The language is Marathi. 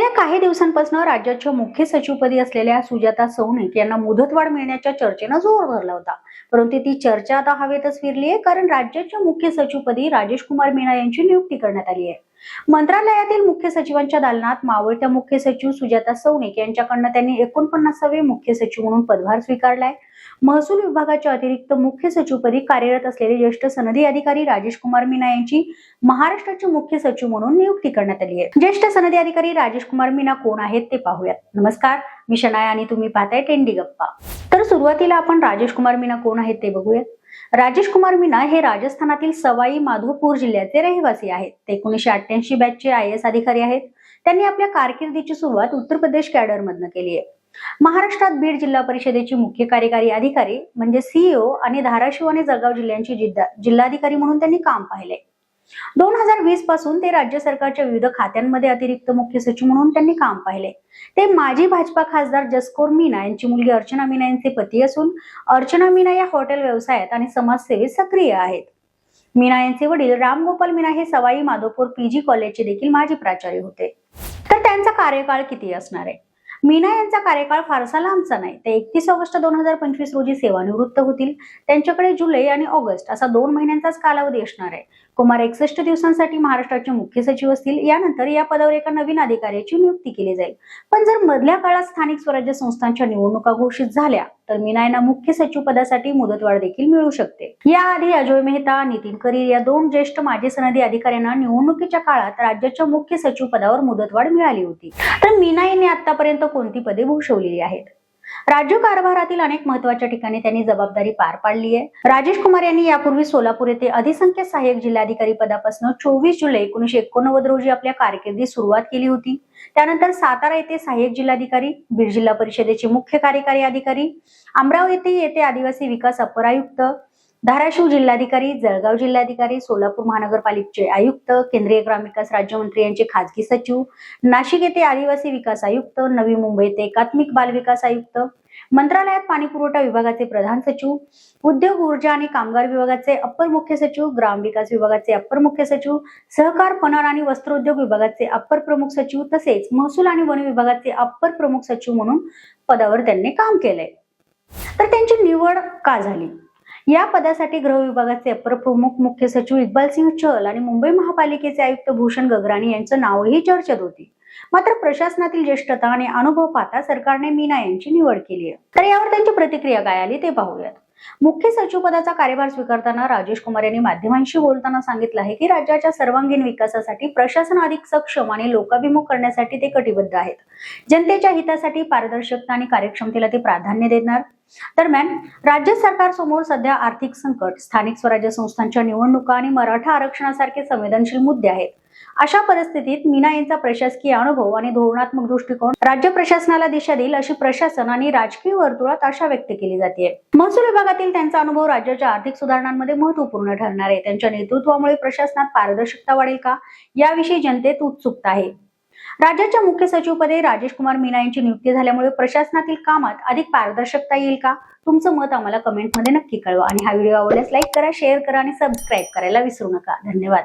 गेल्या काही दिवसांपासून राज्याच्या मुख्य सचिवपदी असलेल्या सुजाता सौनिक यांना मुदतवाढ मिळण्याच्या चर्चेनं जोर भरला होता. परंतु ती चर्चा आता हवेतच फिरली आहे कारण राज्याच्या मुख्य सचिवपदी राजेश कुमार मीणा यांची नियुक्ती करण्यात आली आहे मंत्रालयातील मुख्य सचिवांच्या दालनात मावळत्या मुख्य सचिव सुजाता सौनिक यांच्याकडनं त्यांनी एकोणपन्नासावे मुख्य सचिव म्हणून पदभार स्वीकारलाय. महसूल विभागाच्या अतिरिक्त मुख्य सचिवपदी कार्यरत असलेले ज्येष्ठ सनदी अधिकारी राजेश कुमार मीना यांची महाराष्ट्राचे मुख्य सचिव म्हणून नियुक्ती करण्यात आली आहे. ज्येष्ठ सनदी अधिकारी राजेश कुमार मीना कोण आहेत ते पाहूयात. नमस्कार मी शनाय आणि तुम्ही पाहताय टेंडी गप्पा. तर सुरुवातीला आपण राजेश कुमार मीना कोण आहेत ते बघूयात. राजेश कुमार मीना हे राजस्थानातील सवाई माधोपूर जिल्ह्याचे रहिवासी आहेत. ते एकोणीशे अठ्ठ्याऐंशी बॅचचे आय एस अधिकारी आहेत. त्यांनी आपल्या कारकिर्दीची सुरुवात उत्तर प्रदेश कॅडरमधनं केली आहे. महाराष्ट्रात बीड जिल्हा परिषदेची मुख्य कार्यकारी अधिकारी म्हणजे सीईओ आणि धाराशिव आणि जळगाव जिल्ह्यांची जिल्हाधिकारी म्हणून त्यांनी काम पाहिले. दोन हजार वीसपासून ते राज्य सरकारच्या विविध खात्यांमध्ये अतिरिक्त मुख्य सचिव म्हणून त्यांनी काम पाहिले. ते माजी भाजपा खासदार जसकोर मीना यांची मुलगी अर्चना मीना यांचे पती असून अर्चना मीना या हॉटेल व्यवसायात आणि समाजसेवेत सक्रिय आहेत. मीना यांचे वडील रामगोपाल मीना हे सवाई माधोपूर पीजी कॉलेजचे देखील माजी प्राचार्य होते. तर त्यांचा कार्यकाळ किती असणार आहे? मीना यांचा कार्यकाळ फारसा लांबचा नाही. ते एकतीस ऑगस्ट दोन हजार पंचवीस रोजी सेवानिवृत्त होतील. त्यांच्याकडे जुलै आणि ऑगस्ट असा दोन महिन्यांचाच कालावधी असणार आहे. कुमार एकसष्ट दिवसांसाठी महाराष्ट्राचे मुख्य सचिव असतील. यानंतर या पदावर एका नवीन अधिकाऱ्याची नियुक्ती केली जाईल. पण जर मधल्या काळात स्थानिक स्वराज्य संस्थांच्या निवडणुका घोषित झाल्या तर मीना मुख्य सचिव पदासाठी मुदतवाढ देखील मिळू शकते. याआधी अजय मेहता नितीन करीर या दोन ज्येष्ठ माजी सनदी अधिकाऱ्यांना निवडणुकीच्या काळात राज्याच्या मुख्य सचिव पदावर मुदतवाढ मिळाली होती. तर मीना यांनी आतापर्यंत कोणती पदे भूषवलेली आहेत? राज्य कारभारातील अनेक महत्त्वाच्या ठिकाणी त्यांनी जबाबदारी पार पाडली आहे. राजेश कुमार यांनी यापूर्वी सोलापूर येथे अधिसंख्य सहाय्यक जिल्हाधिकारी पदापासून चोवीस जुलै एकोणीशे एकोणनव्वद रोजी आपल्या कारकिर्दीत सुरुवात केली होती. त्यानंतर सातारा येथे सहाय्यक जिल्हाधिकारी बीड जिल्हा परिषदेचे मुख्य कार्यकारी अधिकारी अमरावती येथे आदिवासी विकास अपर आयुक्त धाराशिव जिल्हाधिकारी जळगाव जिल्हाधिकारी सोलापूर महानगरपालिकेचे आयुक्त केंद्रीय ग्रामविकास राज्यमंत्री यांचे खासगी सचिव नाशिक येथे आदिवासी विकास आयुक्त नवी मुंबई येथे एकात्मिक बाल विकास आयुक्त मंत्रालयात पाणी पुरवठा विभागाचे प्रधान सचिव उद्योग ऊर्जा आणि कामगार विभागाचे अप्पर मुख्य सचिव ग्रामविकास विभागाचे अप्पर मुख्य सचिव सहकार पणन आणि वस्त्रोद्योग विभागाचे अप्पर प्रमुख सचिव तसेच महसूल आणि वन विभागाचे अप्पर प्रमुख सचिव म्हणून पदावर त्यांनी काम केलंय. तर त्यांची निवड का झाली? या पदासाठी गृह विभागाचे अपर प्रमुख मुख्य सचिव इक्बाल सिंह चहल आणि मुंबई महापालिकेचे आयुक्त भूषण गगराणी यांचं नावही चर्चेत होती. मात्र प्रशासनातील ज्येष्ठता आणि अनुभव पाहता सरकारने मीना यांची निवड केली आहे. तर यावर त्यांची प्रतिक्रिया काय आली ते पाहूयात. मुख्य सचिव पदाचा कार्यभार स्वीकारताना राजेश कुमार यांनी माध्यमांशी बोलताना सांगितलं आहे की राज्याच्या सर्वांगीण विकासासाठी प्रशासन अधिक सक्षम आणि लोकाभिमुख करण्यासाठी ते कटिबद्ध आहेत. जनतेच्या हितासाठी पारदर्शकता आणि कार्यक्षमतेला ते प्राधान्य देणार. दरम्यान राज्य सरकार समोर सध्या आर्थिक संकट स्थानिक स्वराज्य संस्थांच्या निवडणुका आणि मराठा आरक्षणासारखे संवेदनशील मुद्दे आहेत. अशा परिस्थितीत मीना यांचा प्रशासकीय अनुभव आणि धोरणात्मक दृष्टिकोन राज्य प्रशासनाला दिशा देईल अशी प्रशासन आणि राजकीय वर्तुळात आशा व्यक्त केली जाते. महसूल विभागातील त्यांचा अनुभव राज्याच्या आर्थिक सुधारणांमध्ये महत्त्वपूर्ण ठरणार आहे. त्यांच्या नेतृत्वामुळे प्रशासनात पारदर्शकता वाढेल का? याविषयी जनतेत उत्सुकता आहे. राज्याच्या मुख्य सचिवपदे राजेश कुमार मीना यांची नियुक्ती झाल्यामुळे प्रशासनातील कामात अधिक पारदर्शकता येईल का? तुमचं मत आम्हाला कमेंटमध्ये नक्की कळवा आणि हा व्हिडिओ आवडल्यास लाईक करा शेअर करा आणि सबस्क्राईब करायला विसरू नका. धन्यवाद.